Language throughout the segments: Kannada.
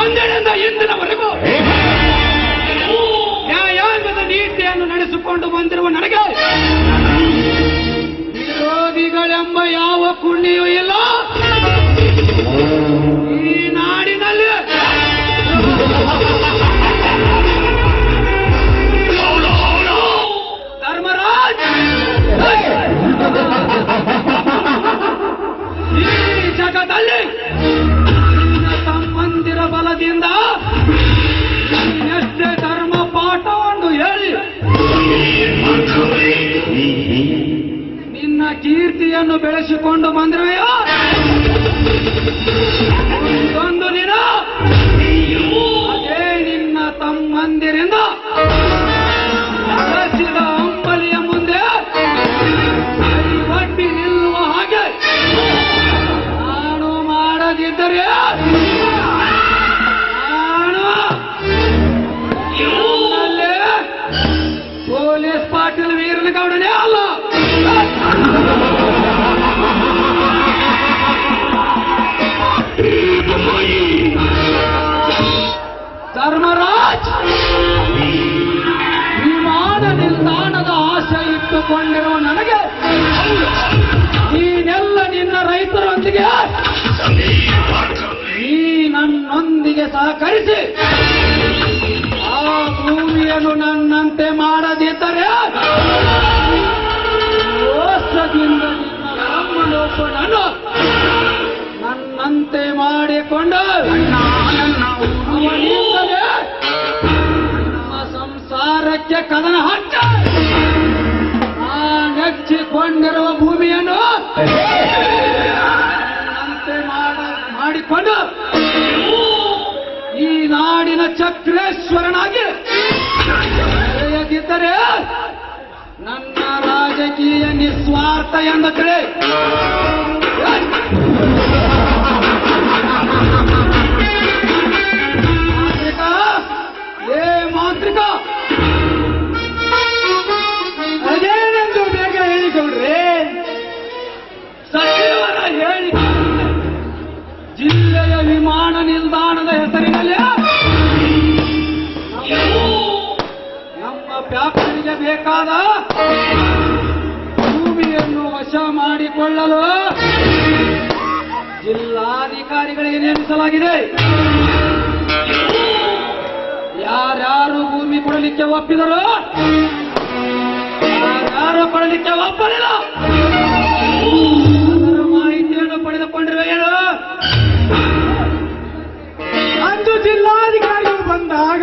ಅಂದಿನಿಂದ ಇಂದಿನವರೆಗೂ ನ್ಯಾಯಾಂಗದ ನೀತಿಯನ್ನು ನಡೆಸಿಕೊಂಡು ಬಂದಿರುವ ನನಗೆ ವಿರೋಧಿಗಳೆಂಬ ಯಾವ ಪುಣ್ಯೂ ಇಲ್ಲ. ಈ ನಾಡಿನಲ್ಲಿ ಧರ್ಮರಾಜ್ ಈ ಜಗದಲ್ಲಿ ತಮ್ಮಂದಿರ ಎಷ್ಟೇ ಧರ್ಮ ಧರ್ಮ ಪಾಠವನ್ನು ಹೇಳಿ, ನಿನ್ನ ಕೀರ್ತಿಯನ್ನು ಬೆಳೆಸಿಕೊಂಡು ಬಂದಿರುವೆಯೋ ಒಂದು ದಿನ ಅದೇ ನಿನ್ನ ತಮ್ಮಂದಿರಿಂದ. ಆಸೆ ನನಗೆ? ನೀನೆಲ್ಲ ನಿನ್ನ ರೈತರೊಂದಿಗೆ ನೀ ನನ್ನೊಂದಿಗೆ ಸಹಕರಿಸಿ, ಆ ಭೂಮಿಯನ್ನು ನನ್ನಂತೆ ಮಾಡದಿದ್ದರೆ ದೋಷದಿಂದ ನಿನ್ನ ನನ್ನಂತೆ ಮಾಡಿಕೊಂಡು ನಮ್ಮ ಸಂಸಾರಕ್ಕೆ ಕದನ ಹಚ್ಚ ನೆಚ್ಚಿಕೊಂಡಿರುವ ಭೂಮಿಯನ್ನು ಮಾಡಿಕೊಂಡು ಈ ನಾಡಿನ ಚಕ್ರೇಶ್ವರನಾಗಿ ಬೆಳೆಯದಿದ್ದರೆ ನನ್ನ ರಾಜಕೀಯ ನಿಸ್ವಾರ್ಥ ಎಂದ ಕಡೆ. ವ್ಯಾಪ್ತಿಗೆ ಬೇಕಾದ ಭೂಮಿಯನ್ನು ವಶ ಮಾಡಿಕೊಳ್ಳಲು ಜಿಲ್ಲಾಧಿಕಾರಿಗಳಿಗೆ ನೇಮಿಸಲಾಗಿದೆ. ಯಾರ್ಯಾರು ಭೂಮಿ ಕೊಡಲಿಕ್ಕೆ ಒಪ್ಪಿದರು ಯಾರ್ಯಾರು ಕೊಡಲಿಕ್ಕೆ ಒಪ್ಪಲಿಲ್ಲ? ಅದರ ಮಾಹಿತಿಯನ್ನು ಪಡೆದುಕೊಂಡಿರುವ ಏನು? ಅಂದು ಜಿಲ್ಲಾಧಿಕಾರಿಗಳು ಬಂದಾಗ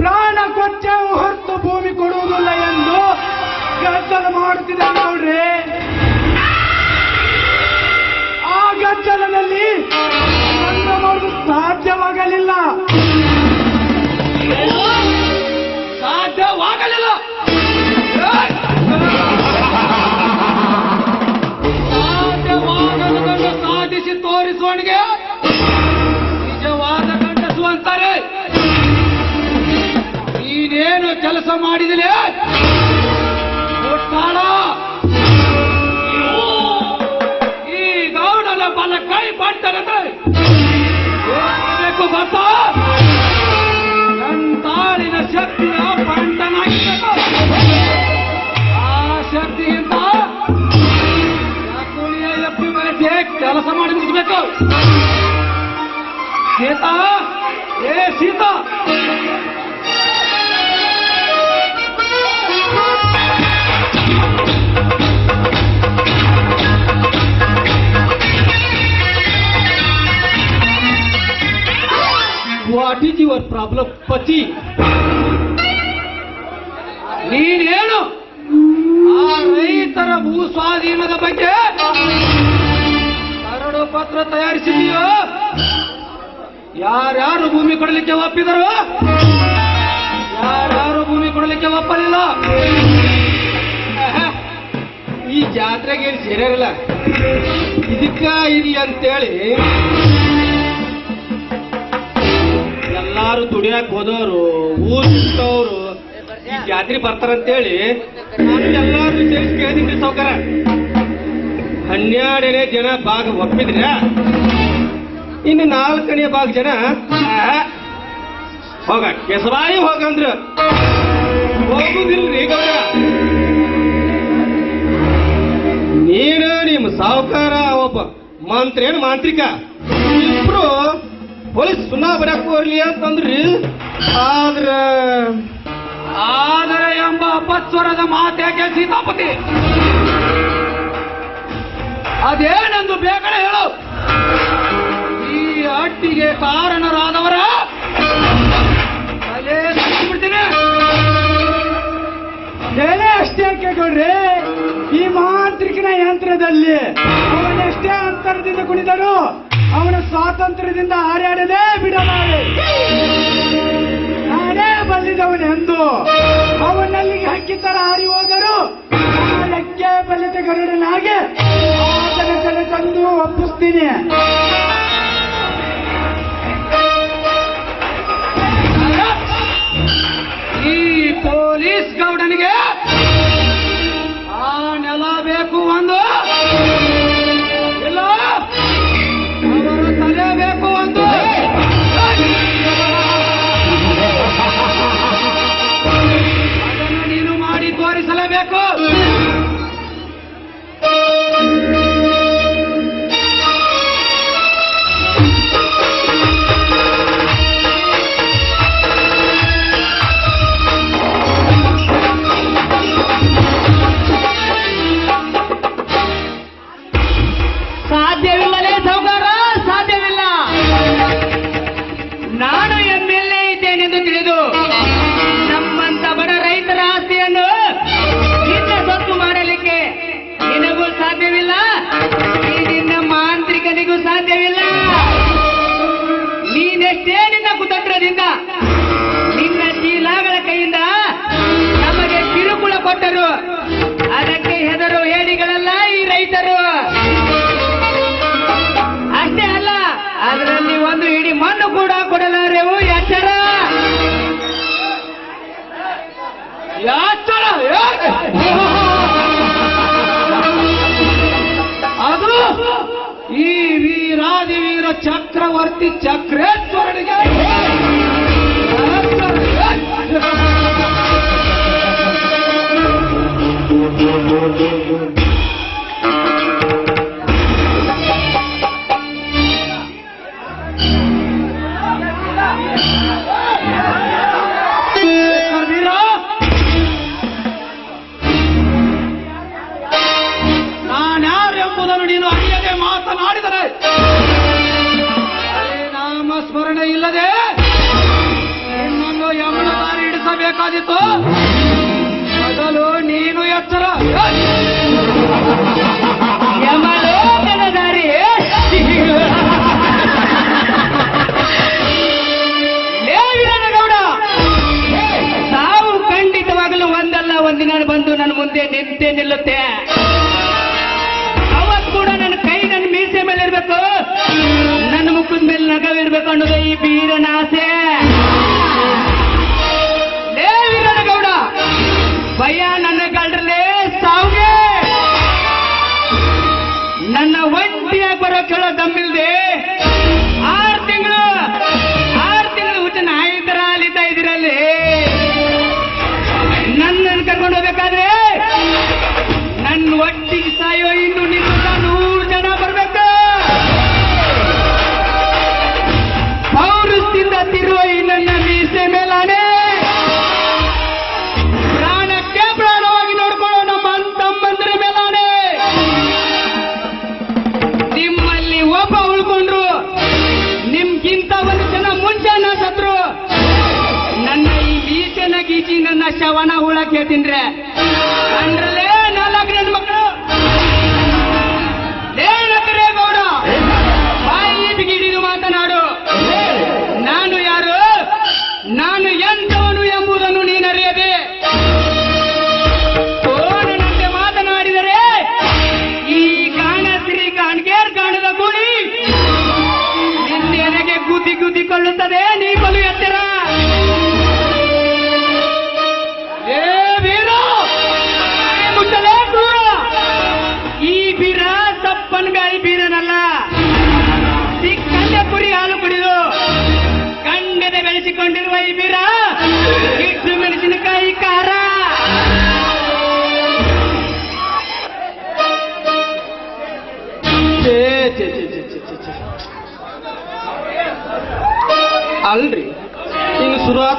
ಪ್ರಾಣ ಕೊಟ್ಟೆವು ಹೊರತು ಭೂಮಿ ಕೊಡುವುದಿಲ್ಲ ಎಂದು ಗದ್ದಲ ಮಾಡುತ್ತಿದೆ ನೋಡ್ರಿ. ಕೆಲಸ ಮಾಡಿದಲೇ? ಈ ಗೌಡನ ಬಲ ಕೈ ಬೇಕು ಗೊತ್ತಾ ತಾಳಿನ ಶಕ್ತಿಯ ಪಂಟನಾಗಿದೆ ಆ ಶಕ್ತಿಯಿಂದ ಕುಳಿಯ ಎಪ್ಪಿ ಮನೆಗೆ ಕೆಲಸ ಮಾಡಿ ಮುಗಿಸ್ಬೇಕು. ಸೀತಾ, ಏ Sita what is your problem ಪತಿ ನೀನೇನು? ಆ ರೈತರ ಭೂ ಸ್ವಾಧೀನದ ಬಗ್ಗೆ ಕರಡು ಪತ್ರ ತಯಾರಿಸಿದೆಯೋ ಯಾರ್ಯಾರು ಭೂಮಿ ಕೊಡಲಿಕ್ಕೆ ಒಪ್ಪಿದರು? ಯಾರ್ಯಾರು ಭೂಮಿ ಕೊಡಲಿಕ್ಕೆ ಒಪ್ಪಲಿಲ್ಲ? ಈ ಜಾತ್ರೆಗೆ ಏನು ಸೇರ್ಯಾರಲ್ಲ ಇದಕ್ಕ ಇಲ್ಲಿ ಅಂತೇಳಿ ಎಲ್ಲಾರು ದುಡಿಯಾಕ ಹೋದವರು, ಊರು ಈ ಜಾತ್ರೆ ಬರ್ತಾರಂತೇಳಿ ಎಲ್ಲಾರು ಸೇರಿಸಿ ಕೇಳಿದ್ರಿ ಸೌಕರ ಹನ್ನೆರಡನೇ ಜನ ಭಾಗ ಒಪ್ಪಿದ್ರ ಇನ್ನು ನಾಲ್ಕನೇ ಭಾಗ ಜನ ಹೋಗ ಕೆಸರಾಯಿ ಹೋಗಂದ್ರ. ಹೋಗುದಿಲ್ರಿ ಗೌರ. ನೀನು ನಿಮ್ಮ ಸಾಹುಕಾರ ಒಬ್ಬ ಮಂತ್ರಿ ಏನು ಮಾಂತ್ರಿಕ? ಇಬ್ರು ಪೊಲೀಸ್ ಸುನಾ ಬರಕ್ ಹೋಗ್ಲಿ ಅಂತಂದ್ರಿ. ಆದ್ರ ಆದರೆ ಎಂಬ ಅಪಸ್ವರದ ಮಾತ್ಯಾಕೆ ಸೀತಾಪತಿ. ಅದೇನೆಂದು ಬೇಗನೆ ಹೇಳು. ಈ ಅಟ್ಟಿಗೆ ಕಾರಣರಾದವರ ತಲೆ ಬಿಡ್ತೀನಿ ಅಷ್ಟೇ ಕೇಳ್ರಿ ಯಂತ್ರದಲ್ಲಿ ಅವನೆಷ್ಟೇ ಅಂತರದಿಂದ ಕುಣಿದರು ಅವನ ಸ್ವಾತಂತ್ರ್ಯದಿಂದ ಹಾರಾಡದೆ ಬಿಡಲಾರೆ ನಾನೇ ಬಲ್ಲಿದವನೆಂದು ಹಕ್ಕಿ ತರ ಹಾರಿ ಹೋದರು ಆ ರೆಕ್ಕೆ ಬಲಿತ ಗರುಡನಾಗೆ ಆತನ ಕಡೆ ತಂದು ಒಪ್ಪಿಸ್ತೀನಿ. ಈ ಪೊಲೀಸ್ ಗೌಡನಿಗೆ বেকল ಅದು ಈ ವೀರಾದಿ ವೀರ ಚಕ್ರವರ್ತಿ ಚಕ್ರೇಶ್ವರನಿಗೆ. ವೀರ ನಿಂತೇ ನಿಲ್ಲುತ್ತೆ. ಅವತ್ ಕೂಡ ನನ್ನ ಕೈ ನನ್ನ ಮೀಸೆ ಮೇಲೆ ಇರ್ಬೇಕು. ನನ್ನ ಮುಖದ ಮೇಲೆ ನಗವಿರ್ಬೇಕು ಅನ್ನೋದು ಈ ಬೀರನ ಆಸೆ. ಗೌಡ ಭಯ ನನ್ನ ಗಲ್ರಲ್ಲೇ ಸಾವುಗೆ. ನನ್ನ ಒಂಟಿಯಾಗಿ ಬರೋ ಕೇಳೋ ದಮ್ಮಿಲ್ದೆ ಎಂತವನು ಎಂಬುದನ್ನು ನೀನರಿಯದೆ.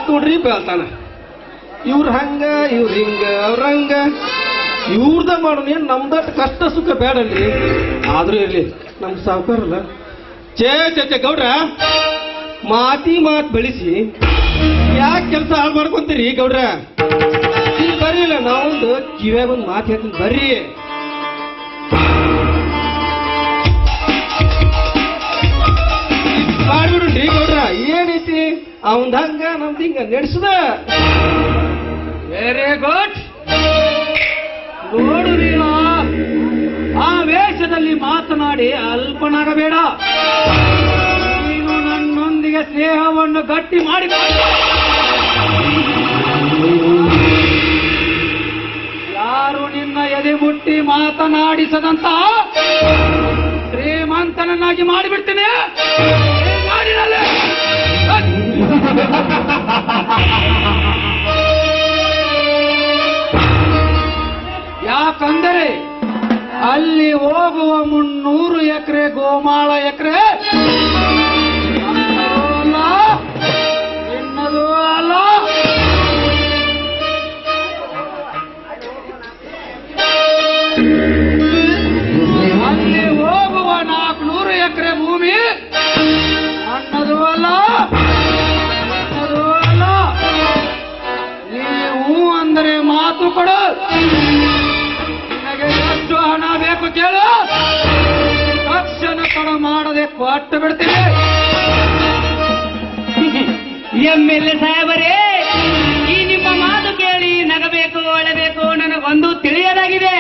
ನೋಡ್ರಿ ಬೆಳ್ತಾನ. ಇವ್ರ ಹಂಗ, ಇವ್ರ ಹಿಂಗ, ಅವ್ರ ಹಂಗ. ಇವ್ರದ ಮಾಡೋಣ ಏನ್ ನಮ್ದಟ್ ಕಷ್ಟ ಸುಖ ಬೇಡಲ್ರಿ ಆದ್ರೂ ಇರ್ಲಿ, ನಮ್ ಸಾವುಕಾರಲ್ಲ. ಚೇ ಚೇ ಗೌಡ್ರ, ಮಾತಿ ಮಾತ್ ಬೆಳೆಸಿ. ಯಾಕೆ ಕೆಲಸ ಹಾಳು ಮಾಡ್ಕೊಂತೀರಿ, ಗೌಡ್ರ? ನೀವು ಬರೀಲ್ಲ ನಾವೊಂದು ಕಿವ್ಯಾಗ ಒಂದು ಮಾತು ಹೇಳ್ತೀನಿ, ಬರ್ರಿ. ಮಾಡ್ಬಿಡ್ರಿ ಗೌಡ್ರ. ಏನೈತಿ ಅವಂದ ಹಂಗ ನಮ್ದು ಹಿಂಗ ನಡೆಸದ. ವೆರಿ ಗುಡ್ ನೋಡು ಆ ವೇಷದಲ್ಲಿ ಮಾತನಾಡಿ ಅಲ್ಪನಾಗಬೇಡ. ನೀನು ನನ್ನೊಂದಿಗೆ ಸ್ನೇಹವನ್ನು ಗಟ್ಟಿ ಮಾಡಿ ಯಾರು ನಿನ್ನ ಎದೆ ಮುಟ್ಟಿ ಮಾತನಾಡಿಸದಂತ ಶ್ರೀಮಂತನನ್ನಾಗಿ ಮಾಡಿಬಿಡ್ತೇನೆ. ಯಾಕಂದರೆ ಅಲ್ಲಿ ಹೋಗುವ ಮುನ್ನೂರು ಎಕರೆ ಗೋಮಾಳ ಎಕರೆ ಅಲ್ಲ ಅಲ್ಲ ಅಲ್ಲಿ ಹೋಗುವ ನಾಲ್ಕುನೂರು ಎಕರೆ ಭೂಮಿ ಕೊಡು. ನಿನಗೆ ಎಷ್ಟು ಹಣ ಬೇಕು ಕೇಳು. ತಕ್ಷಣ ಕೊಡ ಮಾಡದೆ ಕೊಟ್ಟು ಬಿಡ್ತೀನಿ. ಎಂ ಎಲ್ ಎ ಸಾಹೇಬರೇ ಈ ನಿಮ್ಮ ಮಾತು ಕೇಳಿ ನಗಬೇಕು ಅಳಬೇಕು ನನಗೊಂದು ತಿಳಿಯದಾಗಿದೆ.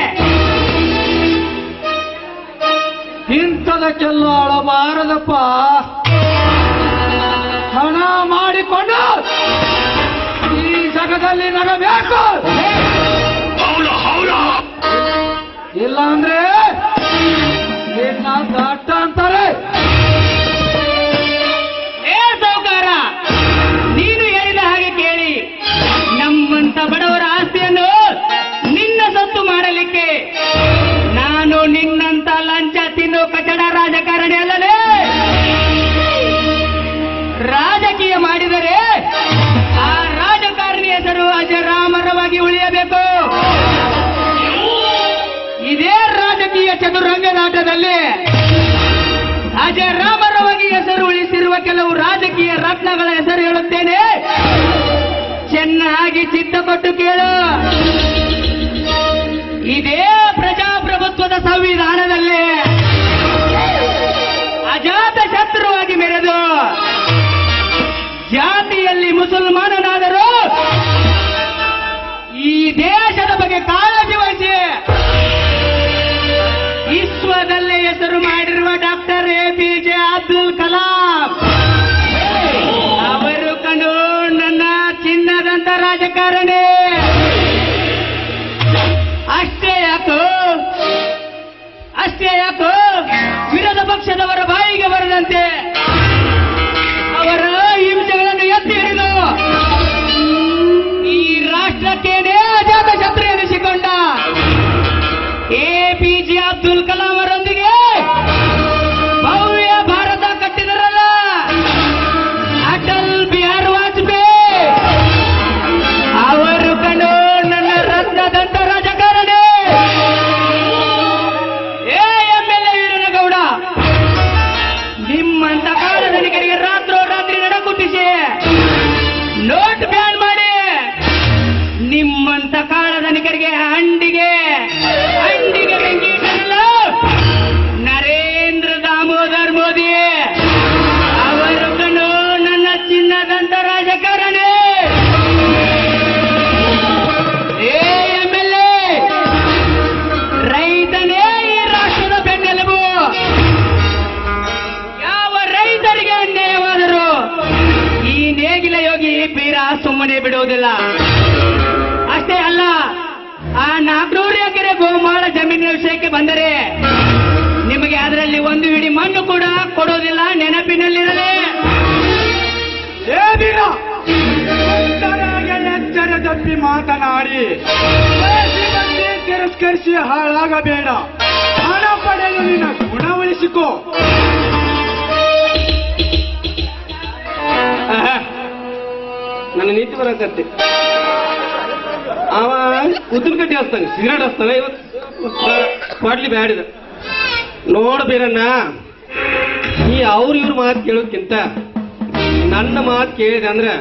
ಇಂಥದಕ್ಕೆಲ್ಲ ಅಳಬಾರದಪ್ಪ. ಹಣ ಮಾಡಿಕೊಂಡು ಈ ಜಗದಲ್ಲಿ ನಗಬೇಕು. ಅಂದ್ರೆ? ದಟ್ಟ ಅಂತಾರೆ? ಏ ಸೌಕಾರ, ನೀನು ಹೇಳಿದ ಹಾಗೆ ಕೇಳಿ. ನಮ್ಮಂತ ಬಡವರ ಆಸ್ತಿಯನ್ನು ನಿನ್ನ ಸೊತ್ತು ಮಾಡಲಿಕ್ಕೆ ನಾನು ನಿನ್ನಂತ ಲಂಚ ತಿನ್ನು ಕಚಡ ರಾಜಕಾರಣಿ ಅಲ್ಲದೆ ರಾಜಕೀಯ ಮಾಡಿದರೆ ಆ ರಾಜಕಾರಣಿ ಹೆಸರು ಅಜರಾಮರವಾಗಿ ಉಳಿಯಬೇಕು. ಇದೇ ರಾಜಕೀಯ ಚದುರಂಗನಾಟದಲ್ಲಿ ಅಜರಾಮರವಾಗಿ ಹೆಸರು ಉಳಿಸಿರುವ ಕೆಲವು ರಾಜಕೀಯ ರತ್ನಗಳ ಹೆಸರು ಹೇಳುತ್ತೇನೆ. ಚೆನ್ನಾಗಿ ಚಿತ್ತ ಕೊಟ್ಟು ಕೇಳು. ಇದೇ ಪ್ರಜಾಪ್ರಭುತ್ವದ ಸಂವಿಧಾನದಲ್ಲಿ ಅಜಾತ ಶತ್ರುವಾಗಿ ಮೆರೆದು ಜಾತಿಯಲ್ಲಿ ಮುಸಲ್ಮಾನನಾದರೂ ಈ ದೇಶದ ಬಗ್ಗೆ ಕಾಳಜಿ ವಹಿಸಿ. ವಿಶ್ವದಲ್ಲೇ ಹೆಸರು ಮಾಡಿರುವ doctor A P J Abdul Kalam. ಅವರು ಕಂಡು ನನ್ನ ಚಿನ್ನದಂತ ರಾಜಕಾರಣಿ. ಅಷ್ಟೇ ಯಾಕೋ? ಅಷ್ಟೇ ಯಾಕೋ? ವಿರೋಧ ಪಕ್ಷದವರ ಬಾಯಿಗೆ ಬರದಂತೆ. ಅವರ ಹಿಂಸೆಗಳನ್ನು ಎತ್ತಿ ಈ ರಾಷ್ಟ್ರಕ್ಕೇನೇ ಅಜಾತ ಶತ್ರು ಎನಿಸಿಕೊಂಡ ಎಪಿಜೆ ಅಬ್ದುಲ್ ಕಲಾಂ. ನಿಮ್ಮಂತ ಕಾಳಧನಿಕರಿಗೆ ಹಂಡಿಗೆ. ಗೋಮಾಳ ಜಮೀನಿನ ವಿಷಯಕ್ಕೆ ಬಂದರೆ ನಿಮಗೆ ಅದರಲ್ಲಿ ಒಂದು ಇಡಿ ಮಣ್ಣು ಕೂಡ ಕೊಡೋದಿಲ್ಲ ನೆನಪಿನಲ್ಲಿರಲಿ. ಎಚ್ಚರ ತಪ್ಪಿ ಮಾತನಾಡಿ. ತಿರಸ್ಕರಿಸಿ ಹಾಳಾಗಬೇಡ. ಹಣ ಪಡೆಯಲು ನಿನ್ನ ಗುಣ ಉಳಿಸಿಕೋ. ನನ್ನ ನೀತಿ ಬರಕತ್ತೆ. ಅವ ಉದ್ದಿನ ಕಡ್ಡಿ ಹಚ್ತಾನೆ ಸಿಗರೇಟ್ ಹಚ್ತಾನೆ ಇವತ್ತು. ಕೊಡ್ಲಿ ಬ್ಯಾಡಿದ ನೋಡ ಬೀರಣ್ಣ, ಈ ಅವ್ರ ಇವ್ರ ಮಾತು ಕೇಳೋದ್ಕಿಂತ ನನ್ನ ಮಾತು ಕೇಳಿದೆ ಅಂದ್ರೆ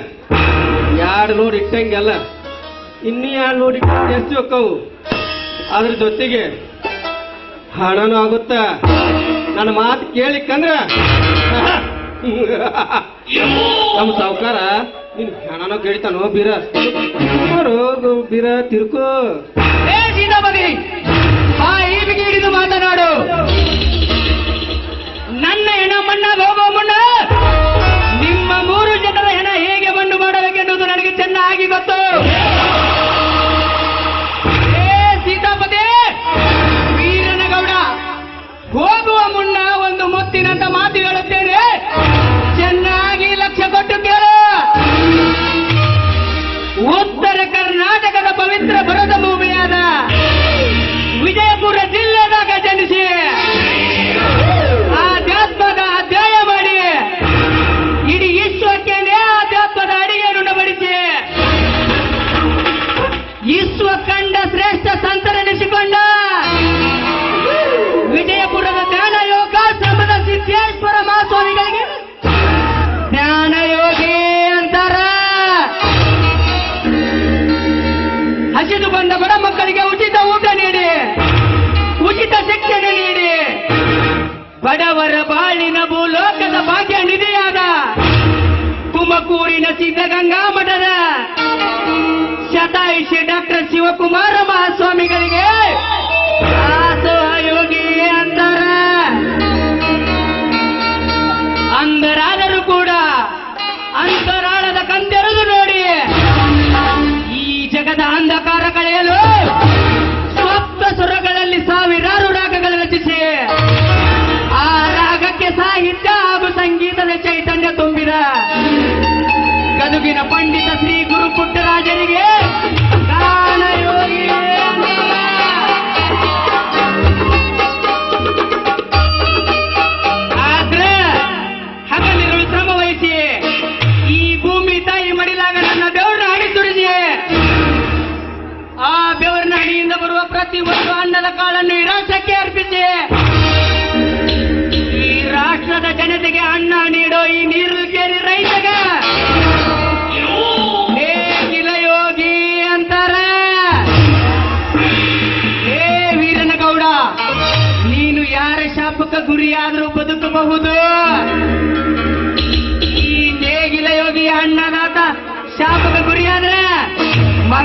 ಎರಡು ಲೋಡ್ ಇಟ್ಟಂಗೆಲ್ಲ, ಇನ್ನೂ ಎರಡು ಲೋಡ್ ಇಟ್ಟು ಹೋಕ್ಕವು ಅದ್ರ ಜೊತೆಗೆ ಹಣನೂ ಆಗುತ್ತ? ನನ್ನ ಮಾತು ಕೇಳಿಕ್ಕಂದ್ರ ನಮ್ಮ ಸಾವುಕಾರ, ನಿನ್ ಹಣನೋ ಕೇಳ್ತಾನೋ ಬೀರ? ಬರೋ, ತಿರ್ಕೋ. ಆ ಈ ಬಿಗಿ ಹಿಡಿದು ಮಾತನಾಡು. ನನ್ನ ಹೆಣ ಮಣ್ಣ ಹೋಗೋ ಮುಣ್ಣ, ನಿಮ್ಮ ಮೂರು ಜನರ ಹೆಣ ಹೇಗೆ ಮಣ್ಣು ಮಾಡಬೇಕೆನ್ನುವುದು ನನಗೆ ಚೆನ್ನಾಗಿ ಗೊತ್ತು. ಸೀತಾಪತಿ, ವೀರನಗೌಡ, ಹೋಗುವ ಮುನ್ನ ಒಂದು ಮುತ್ತಿನಂತ ಮಾತು ಹೇಳುತ್ತೇನೆ. ಚೆನ್ನಾಗಿ ಲಕ್ಷ್ಯ ಕೊಟ್ಟು ಕೇಳ. ಉತ್ತರ ಕರ್ನಾಟಕದ ಪವಿತ್ರ ತುಮಕೂರಿನ ಸಿದ್ಧಗಂಗಾ ಮಠದ ಶತಾಯುಷಿ ಡಾಕ್ಟರ್ ಶಿವಕುಮಾರ ಮಹಾಸ್ವಾಮಿಗಳಿಗೆ ಗದುಗಿನ ಪಂಡಿತ ಶ್ರೀ ಗುರು ಪುಟ್ಟರಾಜರಿಗೆ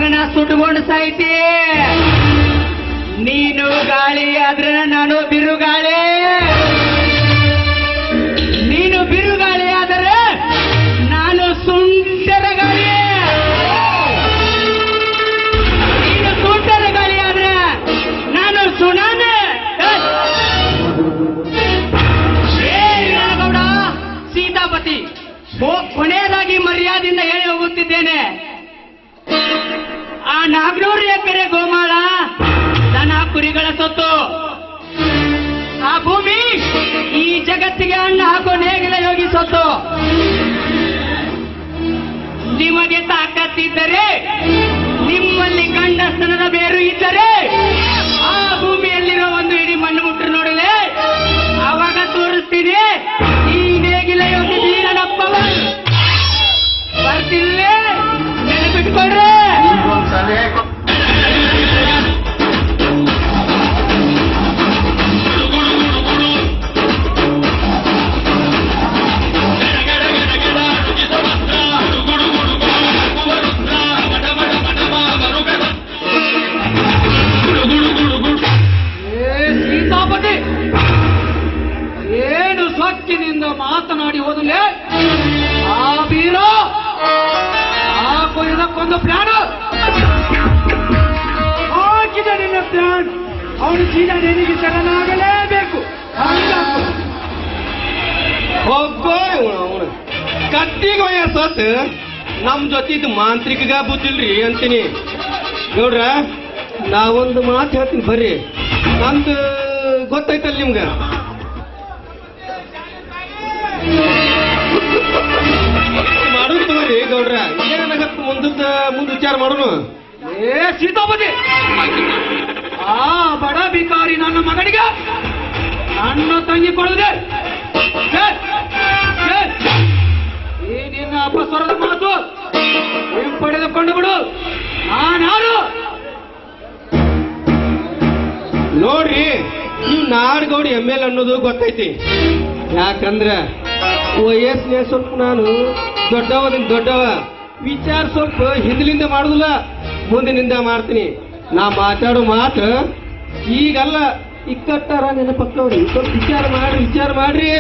ಮಗನ ಸುಟ್ಕೊಂಡು ಸಾಯ್ತಿ. ನೀನು ಗಾಳಿ ಆದ್ರೆ ನಾನು ಬಿರುಗಾಳಿ. ನೀನು ಬಿರುಗಾಳಿ ಆದರೆ ನಾನು ಸುಂಟರ ಗಾಳಿ. ನೀನು ಸುಂಟರ ಗಾಳಿ ಆದ್ರೆ ನಾನು ಸುನಾನೆ ಸೀತಾಪತಿ ಕೊನೆಯದಾಗಿ ಮರ್ಯಾದೆಯಿಂದ ಹೇಳಿ ಹೋಗುತ್ತಿದ್ದೇನೆ. ನಾಗ್ನೂರು ಎಕರೆ ಗೋಮಾಳ. ದನ, ಕುರಿಗಳ ಸೊತ್ತು. ಆ ಭೂಮಿ ಈ ಜಗತ್ತಿಗೆ ಅನ್ನ ಹಾಕೋ ನೇಗಿಲ ಯೋಗಿ ಸೊತ್ತು? ನಿಮಗೆ ತಾಕತ್ತಿದ್ದರೆ ನಿಮ್ಮಲ್ಲಿ ಗಂಡಸ್ತನದ ಬೇರು ಇದ್ದರೆ ಒಯ್ಯ ಸತ್? ನಮ್ ಜೊತೆ ಇದು ಮಾಂತ್ರಿಕಗ ಬುದ್ಧಿಲ್ರಿ ಅಂತೀನಿ. ನೋಡ್ರ, ನಾವೊಂದು ಮಾತು ಹೇಳ್ತೀನಿ ಬರ್ರಿ. ನಂದು ಗೊತ್ತೈತಲ್ಲ ನಿಮ್ಗ? ಮಾಡೋದು ತಗೋರಿ ಗೌಡ್ರ. ಏನಾಗತ್ತ ಮುಂದದ ಮುಂದ್ ವಿಚಾರ ಮಾಡೋನು? ಏ, ಸೀತಾಪತಿ! ಆ ಬಡ ಬಿಕಾರಿ ನನ್ನ ಮಗನಿಗೆ ನನ್ನ ತಂಗಿ ಕೊಡದೆ! ಅಪಸ್ವರದ ಮಾತು ಪಡೆದುಕೊಂಡು ಬಿಡು. ನಾನಾರು. ನೋಡ್ರಿ ನೀವು ನಾಡ್ಗೌಡಿ ಎಂ ಎಲ್ ಅನ್ನೋದು ಗೊತ್ತೈತಿ. ಯಾಕಂದ್ರೆ ವಯಸ್ಸಿನ ಸ್ವಲ್ಪ ನಾನು ದೊಡ್ಡವದಿನ ದೊಡ್ಡವ. ವಿಚಾರ ಸ್ವಲ್ಪ ಹಿಂದಿನಿಂದ ಮಾಡುದಿಲ್ಲ ಮುಂದಿನಿಂದ ಮಾಡ್ತೀನಿ. ನಾ ಮಾತಾಡೋ ಮಾತು ಈಗಲ್ಲ ಇಕ್ಕಟ್ಟಾರ ನೆನಪಕ್ಕವ್ರಿ. ಸ್ವಲ್ಪ ವಿಚಾರ ಮಾಡ್ರಿ ವಿಚಾರ ಮಾಡ್ರಿ.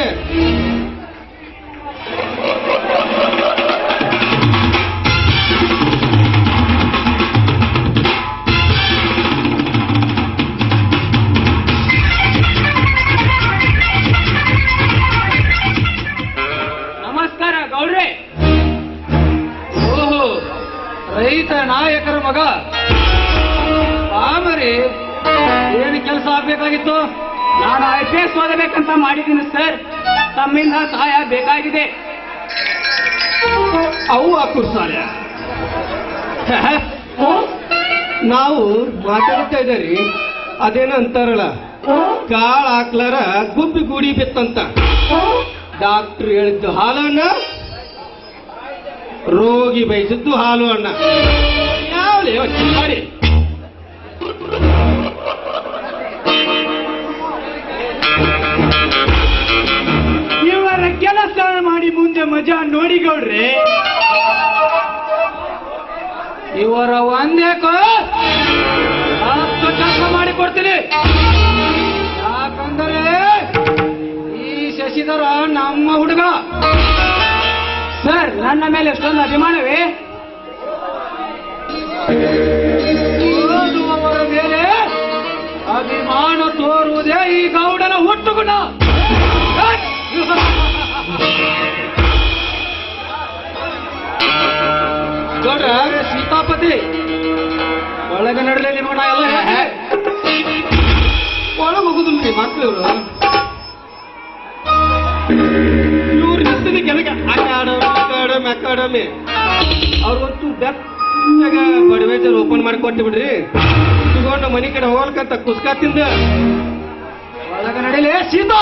ರೈತ ನಾಯಕರ ಮಗ. ಆಮರಿ ಏನು ಕೆಲಸ ಆಗ್ಬೇಕಾಗಿತ್ತು? ನಾನು ಐ ಪಿ ಎಸ್ ಓದಬೇಕಂತ ಮಾಡಿದ್ದೀನಿ ಸರ್. ತಮ್ಮಿಂದ ಸಹಾಯ ಬೇಕಾಗಿದೆ. ಅವು ಹಾಕುರ್ಸಾರೆ ನಾವು ಮಾತಾಡ್ತಾ ಇದ್ದೀರಿ ಅದೇನೋ ಅಂತಾರಲ್ಲ? ಕಾಳ ಹಾಕ್ಲಾರ ಗುಬ್ಬಿ ಗೂಡಿ ಬಿತ್ತಂತ. ಡಾಕ್ಟ್ರ್ ಹೇಳಿದ್ದು ಹಾಲು ಅಣ್ಣ ರೋಗಿ ಬಯಸಿದ್ದು ಹಾಲು ಅಣ್ಣ ಯಾವ ಮಾಡಿ. ಇವರ ಕೆಲಸ ಮಾಡಿ ಮುಂದೆ ಮಜಾ ನೋಡಿ ಗೌಡ್ರೆ. ಇವರ ಹತ್ತು ಕೆಲಸ ಮಾಡಿ ಕೊಡ್ತೀನಿ. ಯಾಕಂದರೆ ಈ ಶಶಿಧರ ನಮ್ಮ ಹುಡುಗ. ಸರ್, ನನ್ನ ಮೇಲೆ ಎಷ್ಟೊಂದು ಅಭಿಮಾನವೇ. ಓದುವವರ ಮೇಲೆ ಅಭಿಮಾನ ತೋರುವುದೇ ಈ ಗೌಡನ ಹುಟ್ಟುಗುಣ. ಗೌಡ್ರ, ಸೀತಾಪತಿ, ಒಳಗೆ ನಡಲೇ ನಿಮ್ಮ ಎಲ್ಲ. ಒಳಗೆ ಹೋಗುದಿಲ್ರಿ ಮಕ್ಳು ಬಡವೇಜರ್ ಓಪನ್ ಮಾಡಿ ಕೊಟ್ಟು ಬಿಡ್ರಿ ತಗೊಂಡು ಮನೆ ಕಡೆ ಹೋಗ್ಲಕಂತ ಕುಸ್ಕಾ ತಿಂದ. ನಡೀಲಿ ನಡಿಲೆ ಸೀತಾ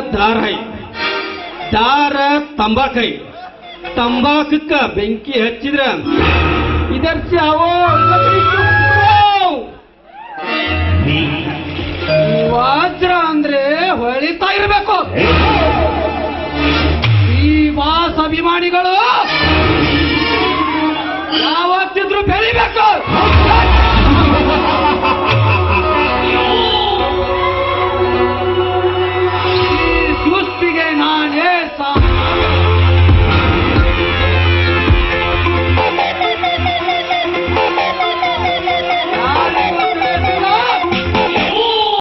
ದಾರೈ. ದಾರ ತಂಬಾಕೈ. ತಂಬಾಕಕ್ಕ ಬೆಂಕಿ ಹಚ್ಚಿದ್ರ. ಇದರ್ಸಿ ಚಾವೋ ವಜ್ರ ಅಂದ್ರೆ ಹೊಳಿತಾ ಇರಬೇಕು. ಈ ವಾಸ ಅಭಿಮಾನಿಗಳು ಯಾವತ್ತಿದ್ರು ಬೆಳಿಬೇಕು.